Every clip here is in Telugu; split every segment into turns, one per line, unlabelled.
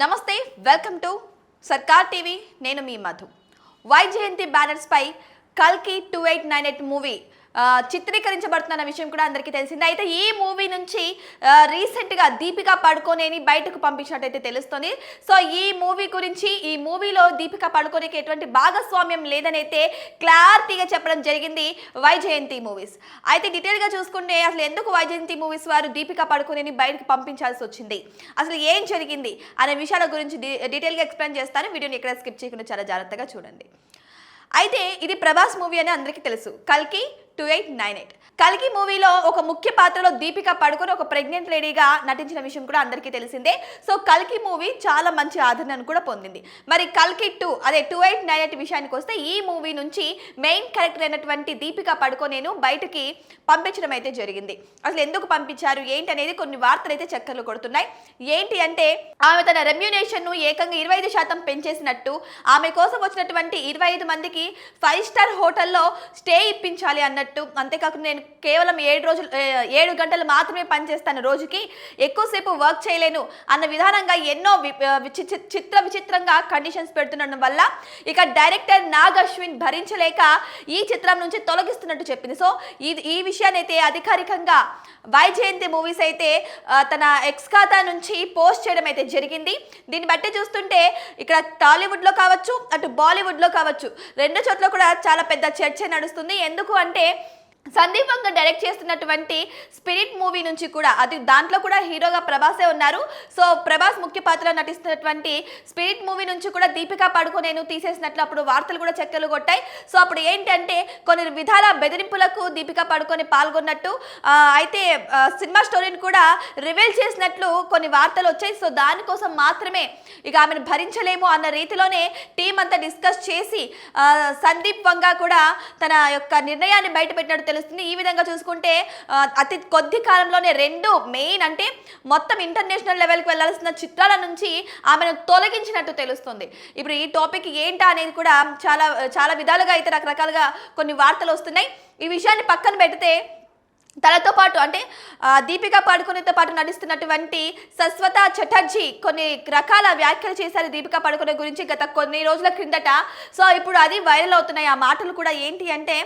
నమస్తే వెల్కమ్ టు సర్కార్ టీవీ. నేను మీ మధు. వైజయంతి బ్యానర్స్పై కల్కి two eight nine eight movie చిత్రీకరించబడుతున్న విషయం కూడా అందరికీ తెలిసింది. అయితే ఈ మూవీ నుంచి రీసెంట్గా దీపికా పడుకోనేని బయటకు పంపించినట్టయితే తెలుస్తుంది. సో ఈ మూవీ గురించి ఈ మూవీలో దీపికా పడుకోనేకి ఎటువంటి భాగస్వామ్యం లేదనైతే క్లారిటీగా చెప్పడం జరిగింది వైజయంతి మూవీస్. అయితే డీటెయిల్గా చూసుకుంటే అసలు ఎందుకు వైజయంతి మూవీస్ వారు దీపికా పడుకోనేని బయటకు పంపించాల్సి వచ్చింది? అసలు ఏం జరిగింది? అనే విషయాల గురించి డీ- డీటెయిల్గా ఎక్స్ప్లెయిన్ చేస్తాను. వీడియోని ఎక్కడ స్కిప్ చేయకుండా చాలా జాగ్రత్తగా చూడండి. అయితే ఇది ప్రభాస్ మూవీ అని అందరికీ తెలుసు. కల్కి టూ ఎయిట్ నైన్ ఎయిట్ కల్కి మూవీలో ఒక ముఖ్య పాత్రలో దీపిక పడుకొని ఒక ప్రెగ్నెంట్ లేడీగా నటించిన విషయం కూడా అందరికీ తెలిసిందే. సో కల్కి మూవీ చాలా మంచి ఆదరణను కూడా పొందింది. మరి కల్కి టూ అదే టూ ఎయిట్ నైన్ ఎయిట్ విషయానికి వస్తే ఈ మూవీ నుంచి మెయిన్ క్యారెక్టర్ అయినటువంటి దీపిక పడుకోనేను బయటకి పంపించడం అయితే జరిగింది. అసలు ఎందుకు పంపించారు? ఏంటి అనేది కొన్ని వార్తలు అయితే చక్కర్లు కొడుతున్నాయి. ఏంటి అంటే ఆమె తన రెమ్యునేషన్ను ఏకంగా ఇరవై ఐదు శాతం పెంచేసినట్టు ఆమె కోసం వచ్చినటువంటి ఇరవై ఐదు మందికి ఫైవ్ స్టార్ హోటల్లో స్టే ఇప్పించాలి అన్నట్టు అంతేకాకుండా నేను కేవలం ఏడు రోజులు ఏడు గంటలు మాత్రమే పనిచేస్తాను రోజుకి. ఎక్కువసేపు వర్క్ చేయలేను అన్న విధానంగా ఎన్నో వి- చిత్ర విచిత్రంగా కండిషన్స్ పెడుతుండడం వల్ల ఇక డైరెక్టర్ నాగ్ అశ్విన్ భరించలేక ఈ చిత్రం నుంచి తొలగిస్తున్నట్టు చెప్పింది. సో ఇది ఈ విషయాన్ని అయితే అధికారికంగా వైజయంతి మూవీస్ అయితే తన ఎక్స్ ఖాతా నుంచి పోస్ట్ చేయడం అయితే జరిగింది. దీన్ని బట్టి చూస్తుంటే ఇక్కడ టాలీవుడ్లో కావచ్చు అటు బాలీవుడ్లో కావచ్చు రెండు చోట్ల కూడా చాలా పెద్ద చర్చ నడుస్తుంది. ఎందుకు అంటే సందీప్ డైరెక్ట్ చేస్తున్నటువంటి స్పిరిట్ మూవీ నుంచి కూడా అది దాంట్లో కూడా హీరోగా ప్రభాసే ఉన్నారు. సో ప్రభాస్ ముఖ్య పాత్ర నటిస్తున్నటువంటి స్పిరిట్ మూవీ నుంచి కూడా దీపికా పడుకోనేను తీసేసినట్లు అప్పుడు వార్తలు కూడా చెక్కలు కొట్టాయి. సో అప్పుడు ఏంటంటే కొన్ని విధాల బెదిరింపులకు దీపికా పడుకొని పాల్గొన్నట్టు అయితే సినిమా స్టోరీని కూడా రివీల్ చేసినట్లు కొన్ని వార్తలు వచ్చాయి. సో దానికోసం మాత్రమే ఇక ఆమెను భరించలేము అన్న రీతిలోనే టీం అంతా డిస్కస్ చేసి సందీప్ వంగా కూడా తన యొక్క నిర్ణయాన్ని బయటపెట్టినట్టు తెలుస్తుంది. ఈ విధంగా చూసుకుంటే అతి కొద్ది కాలంలోనే రెండు మెయిన్ అంటే మొత్తం ఇంటర్నేషనల్ లెవెల్కి వెళ్ళాల్సిన చిత్రాల నుంచి ఆమెను తొలగించినట్టు తెలుస్తుంది. ఇప్పుడు ఈ టాపిక్ ఏంటా అనేది కూడా చాలా చాలా విధాలుగా అయితే రకరకాలుగా కొన్ని వార్తలు వస్తున్నాయి. ఈ విషయాన్ని పక్కన పెడితే తనతో పాటు అంటే దీపిక దీపికా పడుకునేతో పాటు నటిస్తున్నటువంటి సస్వత చటర్జీ కొన్ని రకాల వ్యాఖ్యలు చేశారు దీపికా పడుకునే గురించి గత కొన్ని రోజుల క్రిందట. సో ఇప్పుడు అది వైరల్ అవుతున్నాయి. ఆ మాటలు కూడా ఏంటి అంటే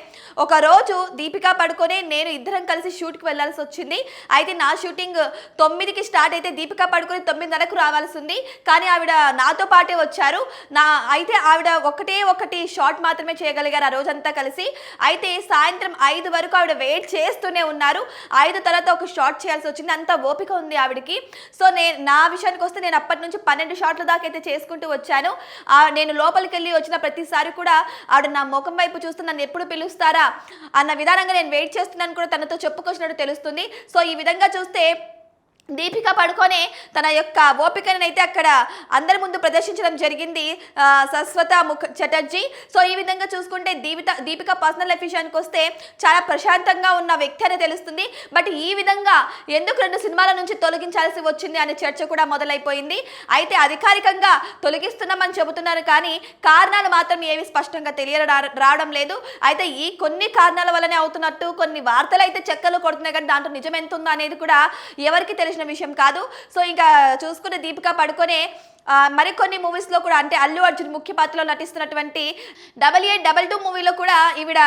ఒక రోజు దీపికా పడుకొని నేను ఇద్దరం కలిసి షూట్కి వెళ్ళాల్సి వచ్చింది. అయితే నా షూటింగ్ తొమ్మిదికి స్టార్ట్ అయితే దీపికా పడుకొని తొమ్మిదిన్నరకు రావాల్సి ఉంది. కానీ ఆవిడ నాతో పాటే వచ్చారు. నా అయితే ఆవిడ ఒకటే ఒకటి షాట్ మాత్రమే చేయగలిగారు ఆ రోజంతా కలిసి. అయితే సాయంత్రం ఐదు వరకు ఆవిడ వెయిట్ చేస్తూనే ఉన్నారు. ఐదు తర్వాత ఒక షాట్ చేయాల్సి వచ్చింది. అంత ఓపిక ఉంది ఆవిడకి. సో నేను నా విషయానికి వస్తే నేను అప్పటి నుంచి పన్నెండు షాట్ల దాకా అయితే చేసుకుంటూ వచ్చాను. నేను లోపలికి వెళ్ళి వచ్చిన ప్రతిసారి కూడా ఆవిడ నా ముఖం వైపు చూస్తూ నన్ను ఎప్పుడు పిలుస్తారా? అన్న విధానంగా నేను వెయిట్ చేస్తున్నాను కూడా తనతో చెప్పుకొచ్చినట్టు తెలుస్తుంది. సో ఈ విధంగా చూస్తే దీపిక పడుకొనే తన యొక్క ఓపికను అయితే అక్కడ అందరి ముందు ప్రదర్శించడం జరిగింది సస్వత ముఖ చటర్జీ. సో ఈ విధంగా చూసుకుంటే దీపిక దీపిక పర్సనల్ లైఫ్ విషయానికి వస్తే చాలా ప్రశాంతంగా ఉన్న వ్యక్తి అని తెలుస్తుంది. బట్ ఈ విధంగా ఎందుకు రెండు సినిమాల నుంచి తొలగించాల్సి వచ్చింది అనే చర్చ కూడా మొదలైపోయింది. అయితే అధికారికంగా తొలగిస్తున్నామని చెబుతున్నారు కానీ కారణాలు మాత్రం ఏవి స్పష్టంగా తెలియ రావడం లేదు. అయితే ఈ కొన్ని కారణాల వల్లనే అవుతున్నట్టు కొన్ని వార్తలు అయితే చెక్కలు కొడుతున్నాయి కానీ దాంట్లో నిజం ఎంత ఉందో అనేది కూడా ఎవరికి తెలిసిన విషయం కాదు. సో ఇంకా చూసుకునే దీపిక పడుకొనే మరికొన్ని మూవీస్లో కూడా అంటే అల్లు అర్జున్ ముఖ్య పాత్రలో నటిస్తున్నటువంటి డబల్ ఎయిట్ డబల్ టూ మూవీలో కూడా ఈవిడ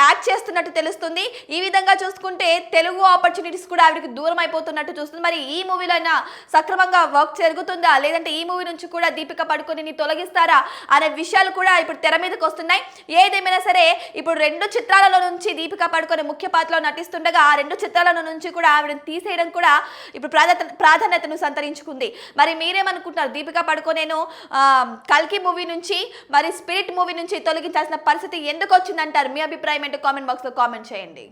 యాక్ట్ చేస్తున్నట్టు తెలుస్తుంది. ఈ విధంగా చూసుకుంటే తెలుగు ఆపర్చునిటీస్ కూడా ఆవిడకి దూరం అయిపోతున్నట్టు చూస్తుంది. మరి ఈ మూవీలో అయినా సక్రమంగా వర్క్ జరుగుతుందా? లేదంటే ఈ మూవీ నుంచి కూడా దీపిక పడుకొని తొలగిస్తారా? అనే విషయాలు కూడా ఇప్పుడు తెర మీదకి వస్తున్నాయి. ఏదేమైనా సరే ఇప్పుడు రెండు చిత్రాలలో నుంచి దీపిక పడుకొని ముఖ్య పాత్రలో నటిస్తుండగా ఆ రెండు చిత్రాల నుంచి కూడా ఆవిడని తీసేయడం కూడా ఇప్పుడు ప్రాధాన్యత ప్రాధాన్యతను సంతరించుకుంది. మరి మీరేమనుకుంటున్నారు? దీపిక పడుకోనేను నేను కల్కి మూవీ నుంచి మరి స్పిరిట్ మూవీ నుంచి తొలగించాల్సిన పరిస్థితి ఎందుకు వచ్చిందంటారు మీ అభిప్రాయం ఏంటో కామెంట్ బాక్స్లో కామెంట్ చేయండి.